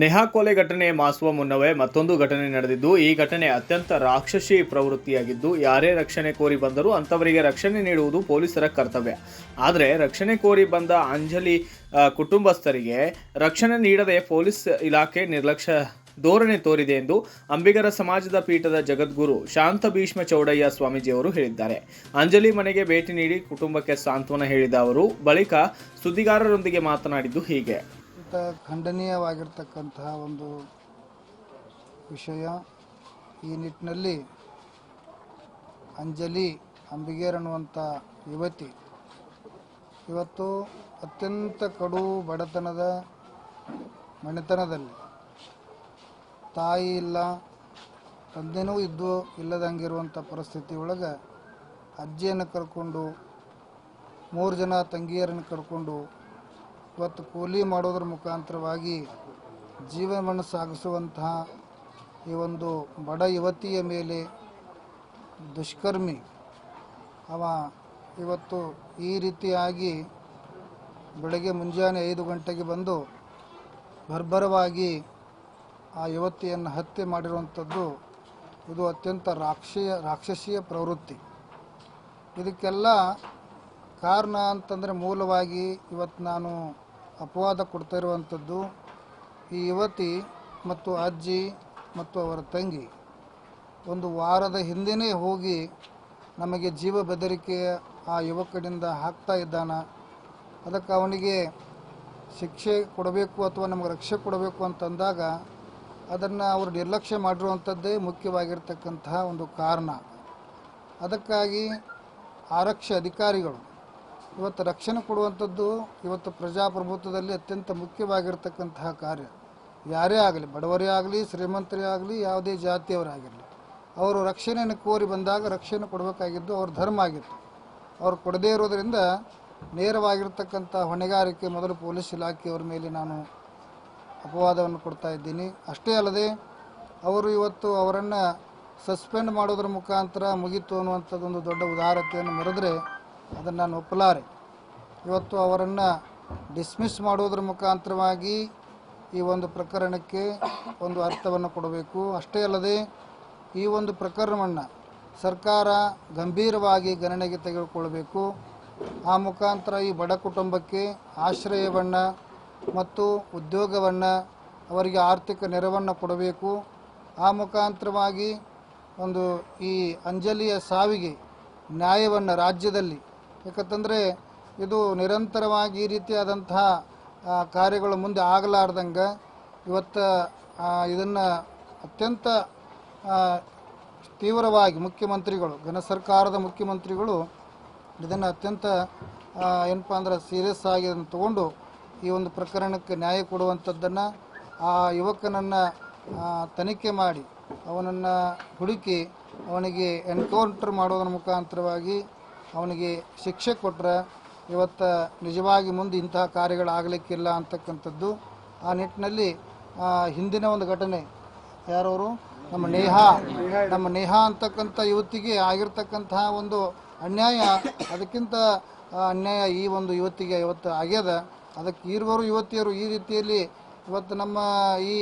ನೆಹಾ ಕೊಲೆ ಘಟನೆ ಮಾಸುವ ಮುನ್ನವೇ ಮತ್ತೊಂದು ಘಟನೆ ನಡೆದಿದ್ದು, ಈ ಘಟನೆ ಅತ್ಯಂತ ರಾಕ್ಷಸಿ ಪ್ರವೃತ್ತಿಯಾಗಿದ್ದು, ಯಾರೇ ರಕ್ಷಣೆ ಕೋರಿ ಬಂದರೂ ಅಂಥವರಿಗೆ ರಕ್ಷಣೆ ನೀಡುವುದು ಪೊಲೀಸರ ಕರ್ತವ್ಯ. ಆದರೆ ರಕ್ಷಣೆ ಕೋರಿ ಬಂದ ಅಂಜಲಿ ಕುಟುಂಬಸ್ಥರಿಗೆ ರಕ್ಷಣೆ ನೀಡದೆ ಪೊಲೀಸ್ ಇಲಾಖೆ ನಿರ್ಲಕ್ಷ್ಯ ಧೋರಣೆ ತೋರಿದೆ ಎಂದು ಅಂಬಿಗರ ಸಮಾಜದ ಪೀಠದ ಜಗದ್ಗುರು ಶಾಂತ ಭೀಷ್ಮ ಚೌಡಯ್ಯ ಸ್ವಾಮೀಜಿಯವರು ಹೇಳಿದ್ದಾರೆ. ಅಂಜಲಿ ಮನೆಗೆ ಭೇಟಿ ನೀಡಿ ಕುಟುಂಬಕ್ಕೆ ಸಾಂತ್ವನ ಹೇಳಿದ ಅವರು, ಬಳಿಕ ಸುದ್ದಿಗಾರರೊಂದಿಗೆ ಮಾತನಾಡಿದ್ದು ಹೀಗೆ. ಇಂಥ ಖಂಡನೀಯವಾಗಿರ್ತಕ್ಕಂತಹ ಒಂದು ವಿಷಯ. ಈ ನಿಟ್ಟಿನಲ್ಲಿ ಅಂಜಲಿ ಅಂಬಿಗೇರ್ ಅನ್ನುವಂಥ ಯುವತಿ ಇವತ್ತು ಅತ್ಯಂತ ಕಡು ಬಡತನದ ಮನೆತನದಲ್ಲಿ. ತಾಯಿ ಇಲ್ಲ, ತಂದೆನೂ ಇದ್ದು ಇಲ್ಲದಂಗಿರುವಂಥ ಪರಿಸ್ಥಿತಿ ಒಳಗೆ ಅಜ್ಜಿಯನ್ನು ಕರ್ಕೊಂಡು, ಮೂರು ಜನ ತಂಗಿಯರನ್ನು ಕರ್ಕೊಂಡು ಇವತ್ತು ಕೂಲಿ ಮಾಡೋದ್ರ ಮುಖಾಂತರವಾಗಿ ಜೀವನವನ್ನು ಸಾಗಿಸುವಂತಹ ಈ ಒಂದು ಬಡ ಯುವತಿಯ ಮೇಲೆ ದುಷ್ಕರ್ಮಿ ಅವ ಇವತ್ತು ಈ ರೀತಿಯಾಗಿ ಬೆಳಗ್ಗೆ ಮುಂಜಾನೆ ಐದು ಗಂಟೆಗೆ ಬಂದು ಬರ್ಬರವಾಗಿ ಆ ಯುವತಿಯನ್ನು ಹತ್ಯೆ ಮಾಡಿರುವಂಥದ್ದು ಇದು ಅತ್ಯಂತ ರಾಕ್ಷೀಯ, ರಾಕ್ಷಸೀಯ ಪ್ರವೃತ್ತಿ. ಇದಕ್ಕೆಲ್ಲ ಕಾರಣ ಅಂತಂದರೆ ಮೂಲವಾಗಿ ಇವತ್ತು ನಾನು ಅಪವಾದ ಕೊಡ್ತಾ ಇರುವಂಥದ್ದು ಈ ಯುವತಿ ಮತ್ತು ಅಜ್ಜಿ ಮತ್ತು ಅವರ ತಂಗಿ. ಒಂದು ವಾರದ ಹಿಂದೆಯೇ ಹೋಗಿ ನಮಗೆ ಜೀವ ಬೆದರಿಕೆ ಆ ಯುವಕನಿಂದ ಹಾಕ್ತಾ ಇದ್ದಾನ? ಅದಕ್ಕೆ ಅವನಿಗೆ ಶಿಕ್ಷೆ ಕೊಡಬೇಕು ಅಥವಾ ನಮಗೆ ರಕ್ಷೆ ಕೊಡಬೇಕು ಅಂತಂದಾಗ ಅದನ್ನು ಅವರು ನಿರ್ಲಕ್ಷ್ಯ ಮಾಡಿರುವಂಥದ್ದೇ ಮುಖ್ಯವಾಗಿರ್ತಕ್ಕಂತಹ ಒಂದು ಕಾರಣ. ಅದಕ್ಕಾಗಿ ಆರಕ್ಷ ಅಧಿಕಾರಿಗಳು ಇವತ್ತು ರಕ್ಷಣೆ ಕೊಡುವಂಥದ್ದು ಇವತ್ತು ಪ್ರಜಾಪ್ರಭುತ್ವದಲ್ಲಿ ಅತ್ಯಂತ ಮುಖ್ಯವಾಗಿರ್ತಕ್ಕಂತಹ ಕಾರ್ಯ. ಯಾರೇ ಆಗಲಿ, ಬಡವರೇ ಆಗಲಿ, ಶ್ರೀಮಂತರೇ ಆಗಲಿ, ಯಾವುದೇ ಜಾತಿಯವರಾಗಿರಲಿ ಅವರು ರಕ್ಷಣೆಯನ್ನು ಕೋರಿ ಬಂದಾಗ ರಕ್ಷಣೆ ಕೊಡಬೇಕಾಗಿದ್ದು ಅವ್ರ ಧರ್ಮ ಆಗಿತ್ತು. ಅವ್ರು ಕೊಡದೇ ಇರೋದರಿಂದ ನೇರವಾಗಿರ್ತಕ್ಕಂಥ ಹೊಣೆಗಾರಿಕೆ ಮೊದಲು ಪೊಲೀಸ್ ಇಲಾಖೆಯವರ ಮೇಲೆ ನಾನು ಅಪವಾದವನ್ನು ಕೊಡ್ತಾ ಇದ್ದೀನಿ. ಅಷ್ಟೇ ಅಲ್ಲದೆ, ಅವರು ಇವತ್ತು ಅವರನ್ನು ಸಸ್ಪೆಂಡ್ ಮಾಡೋದ್ರ ಮುಖಾಂತರ ಮುಗಿತು ಅನ್ನುವಂಥದ್ದೊಂದು ದೊಡ್ಡ ಉದಾರತೆಯನ್ನು ಮೆರೆದ್ರೆ ಅದನ್ನು ನಾನು ಒಪ್ಪಲಾರೆ. ಇವತ್ತು ಅವರನ್ನು ಡಿಸ್ಮಿಸ್ ಮಾಡೋದ್ರ ಮುಖಾಂತರವಾಗಿ ಈ ಒಂದು ಪ್ರಕರಣಕ್ಕೆ ಒಂದು ಅರ್ಥವನ್ನು ಕೊಡಬೇಕು. ಅಷ್ಟೇ ಅಲ್ಲದೆ ಈ ಒಂದು ಪ್ರಕರಣವನ್ನು ಸರ್ಕಾರ ಗಂಭೀರವಾಗಿ ಗಣನೆಗೆ ತೆಗೆದುಕೊಳ್ಳಬೇಕು. ಆ ಮುಖಾಂತರ ಈ ಬಡ ಕುಟುಂಬಕ್ಕೆ ಆಶ್ರಯವನ್ನು ಮತ್ತು ಉದ್ಯೋಗವನ್ನು ಅವರಿಗೆ ಆರ್ಥಿಕ ನೆರವನ್ನು ಕೊಡಬೇಕು. ಆ ಮುಖಾಂತರವಾಗಿ ಒಂದು ಈ ಅಂಜಲಿಯ ಸಾವಿಗೆ ನ್ಯಾಯವನ್ನು ರಾಜ್ಯದಲ್ಲಿ ಯಾಕಂತಂದರೆ ಇದು ನಿರಂತರವಾಗಿ ಈ ರೀತಿಯಾದಂತಹ ಕಾರ್ಯಗಳು ಮುಂದೆ ಆಗಲಾರ್ದಂಗೆ ಇವತ್ತು ಇದನ್ನು ಅತ್ಯಂತ ತೀವ್ರವಾಗಿ ಮುಖ್ಯಮಂತ್ರಿಗಳು, ಘನ ಸರ್ಕಾರದ ಮುಖ್ಯಮಂತ್ರಿಗಳು ಇದನ್ನು ಅತ್ಯಂತ ಏನಪ್ಪ ಅಂದ್ರೆ ಸೀರಿಯಸ್ ಆಗಿ ಅದನ್ನು ತಗೊಂಡು ಈ ಒಂದು ಪ್ರಕರಣಕ್ಕೆ ನ್ಯಾಯ ಕೊಡುವಂಥದ್ದನ್ನು ಆ ಯುವಕನನ್ನು ತನಿಖೆ ಮಾಡಿ, ಅವನನ್ನು ಹುಡುಕಿ ಅವನಿಗೆ ಎನ್ಕೌಂಟರ್ ಮಾಡೋದರ ಮುಖಾಂತರವಾಗಿ ಅವನಿಗೆ ಶಿಕ್ಷೆ ಕೊಟ್ಟರೆ ಇವತ್ತು ನಿಜವಾಗಿ ಮುಂದೆ ಇಂತಹ ಕಾರ್ಯಗಳಾಗಲಿಕ್ಕಿಲ್ಲ ಅಂತಕ್ಕಂಥದ್ದು, ಆ ನಿಟ್ಟಿನಲ್ಲಿ ಹಿಂದಿನ ಒಂದು ಘಟನೆ. ಯಾರವರು? ನಮ್ಮ ನೇಹಾ. ನಮ್ಮ ನೇಹಾ ಅಂತಕ್ಕಂಥ ಯುವತಿಗೆ ಆಗಿರ್ತಕ್ಕಂತಹ ಒಂದು ಅನ್ಯಾಯ, ಅದಕ್ಕಿಂತ ಅನ್ಯಾಯ ಈ ಒಂದು ಯುವತಿಗೆ ಇವತ್ತು ಆಗ್ಯದ. ಅದಕ್ಕೆ ಇರುವವರು ಯುವತಿಯರು ಈ ರೀತಿಯಲ್ಲಿ ಇವತ್ತು ನಮ್ಮ ಈ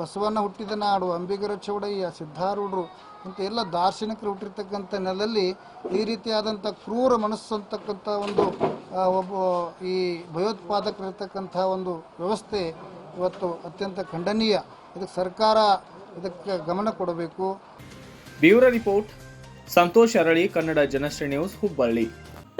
ಬಸವಣ್ಣ ಹುಟ್ಟಿದ ನಾಡು ಅಂಬಿಗರ ಚೌಡಯ್ಯ ಸಿದ್ಧಾರೂಢರು ಇಂಥ ಎಲ್ಲ ದಾರ್ಶನಿಕರು ಹುಟ್ಟಿರ್ತಕ್ಕಂಥ ನೆಲದಲ್ಲಿ ಈ ರೀತಿಯಾದಂಥ ಕ್ರೂರ ಮನಸ್ಸು ಅಂತಕ್ಕಂಥ ಒಂದು ಒಬ್ಬ ಈ ಭಯೋತ್ಪಾದಕರಿರ್ತಕ್ಕಂಥ ಒಂದು ವ್ಯವಸ್ಥೆ ಇವತ್ತು ಅತ್ಯಂತ ಖಂಡನೀಯ. ಇದಕ್ಕೆ ಸರ್ಕಾರ ಇದಕ್ಕೆ ಗಮನ ಕೊಡಬೇಕು. ಬ್ಯೂರೋ ರಿಪೋರ್ಟ್ ಸಂತೋಷ್ ಅರಳಿ ಕನ್ನಡ ಜನಶ್ರೀ ನ್ಯೂಸ್ ಹುಬ್ಬಳ್ಳಿ.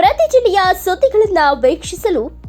ಪ್ರತಿ ಜಿಲ್ಲೆಯ ಸುದ್ದಿಗಳನ್ನ ವೀಕ್ಷಿಸಲು